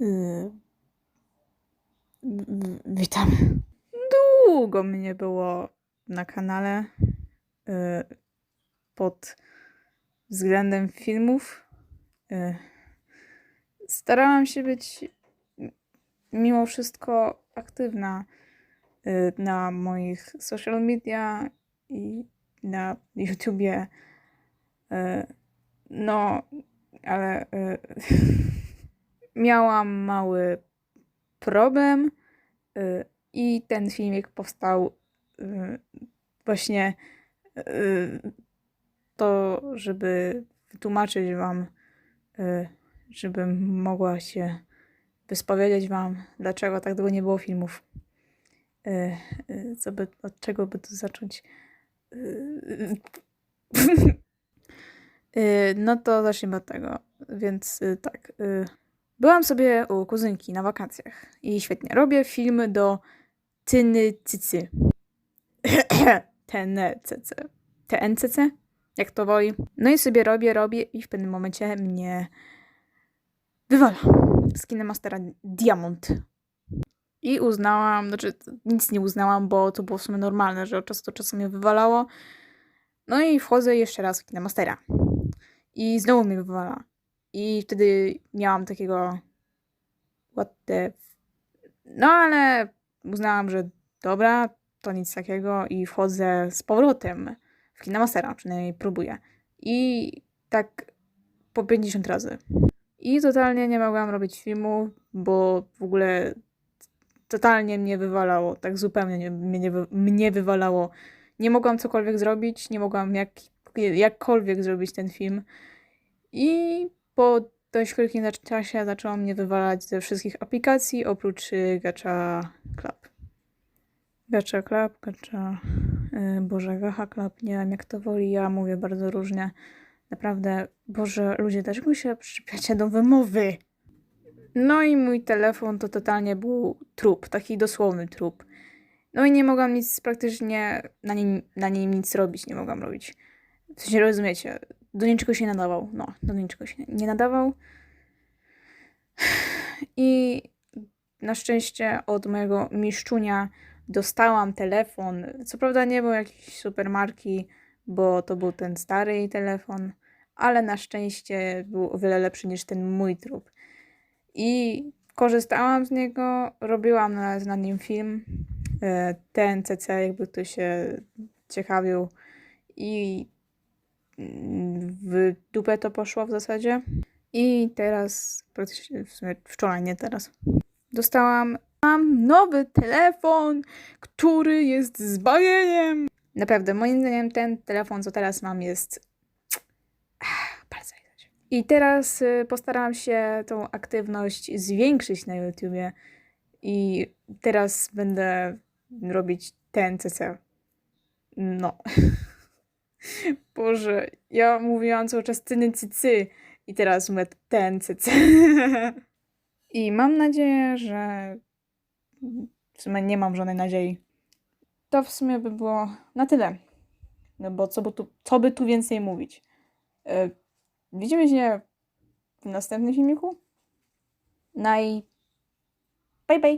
W- witam. Długo mnie było na kanale yy, pod względem filmów. Yy, starałam się być mimo wszystko aktywna na moich social media i na YouTubie. No, ale miałam mały problem y, i ten filmik powstał y, właśnie y, to, żeby wytłumaczyć wam, żebym mogła się wyspowiedzieć wam, dlaczego tak długo nie było filmów. Co by, od czego by tu zacząć? No to zacznijmy od tego. Więc tak. Byłam sobie u kuzynki na wakacjach i świetnie. Robię filmy do Tyny Cycy. TNCC. TNCC? Jak to woli. No i sobie robię, robię i w pewnym momencie mnie wywala z Kinemastera Diamond. I uznałam, znaczy nic nie uznałam, bo to było w sumie normalne, że od czasu do czasu mnie wywalało. No i wchodzę jeszcze raz w Kinemastera. I znowu mnie wywala. I wtedy miałam takiego. What the. No ale uznałam, że dobra, to nic takiego i wchodzę z powrotem w Kinemastera, przynajmniej próbuję. I tak po 50 razy. I totalnie nie mogłam robić filmu, bo w ogóle totalnie mnie wywalało. Tak zupełnie nie- mnie, mnie wywalało. Nie mogłam cokolwiek zrobić, nie mogłam jak, jakkolwiek zrobić ten film. I po dość krótkim czasie zaczęło mnie wywalać ze wszystkich aplikacji oprócz y, Gacha Club. Gacha Club, Gacha... y, Boże, Gacha Club, nie wiem jak to woli, ja mówię bardzo różnie. Naprawdę, Boże, ludzie, dlaczego się przyczepiacie do wymowy? No i mój telefon to totalnie był trup, taki dosłowny trup. No i nie mogłam nic praktycznie na nim, na nim nic robić, nie mogłam robić. W sensie rozumiecie, do niczego się nie nadawał. No, do niczego się nie nadawał. I na szczęście od mojego mistrzunia dostałam telefon. Co prawda nie był jakiś super marki, bo to był ten stary telefon, ale na szczęście był o wiele lepszy niż ten mój trup. I korzystałam z niego, robiłam na, na nim film. e, TNCC, jakby ktoś się ciekawił. I w dupę to poszło w zasadzie. I teraz, wczoraj, nie teraz, dostałam mam nowy telefon, który jest zbawieniem. Naprawdę, moim zdaniem ten telefon, co teraz mam, jest Ah, bardzo widać. I teraz y, postaram się tą aktywność zwiększyć na YouTubie i teraz będę robić TNCC. No. Boże, ja mówiłam cały czas tyny cycy i teraz mówię TNCC. I mam nadzieję, że w sumie nie mam żadnej nadziei. To w sumie by było na tyle. No bo co by tu, co by tu więcej mówić? E, Widzimy się w następnym filmiku. No i bye bye.